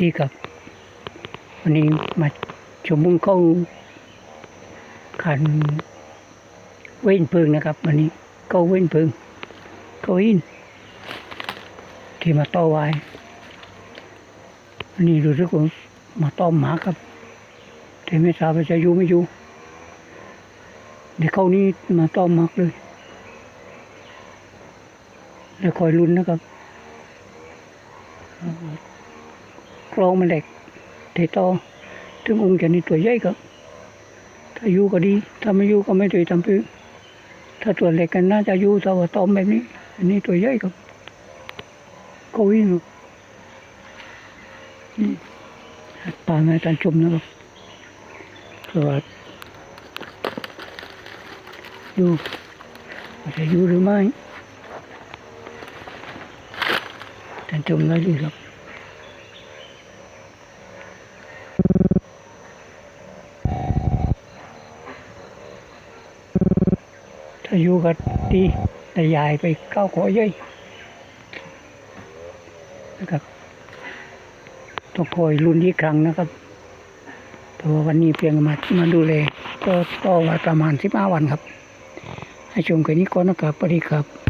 ดีครับ วันนี้มาชมมุ้งเข้าขันเว้นพึงนะครับ วันนี้เข้าเว้นพึงเข้าอินที่มาต่อไว้วันนี้รู้สึกว่ามาต้อมหมาครับแต่ไม่ทราบว่าจะอยู่ไม่อยู่เดี๋ยวเข้านี้มาต้อมหมากเลยแล้วคอยลุ้นนะครับ คลองมันเหล็กเทตอถึงองค์จะนี่ตัวใหญ่ครับถ้าอยู่ก็ดี ถ้าไม่อยู่ก็ไม่ได้ทำพื้นถ้าตัวเล็กกันน่าจะอยู่ถ้าว่าต้อมแบบนี้ อันนี้ตัวใหญ่ครับเขาวิ่งนี่ป่าแม่ตันชมนะครับสวัสดอยู่ว่าจะอยู่หรือไม่ตันชมได้ดีครับ ถ้าอยู่ก็ดีแต่ยายไปเข้าขอเย้ยนะครับต้องคอยรุ่นอีกครั้งนะครับตัววันนี้เพียงมามาดูแลก็ต่อว้ประมาณสิบห้าวันครับ ให้ชมกันนี้ก่อนนะครับสวัสดีครับ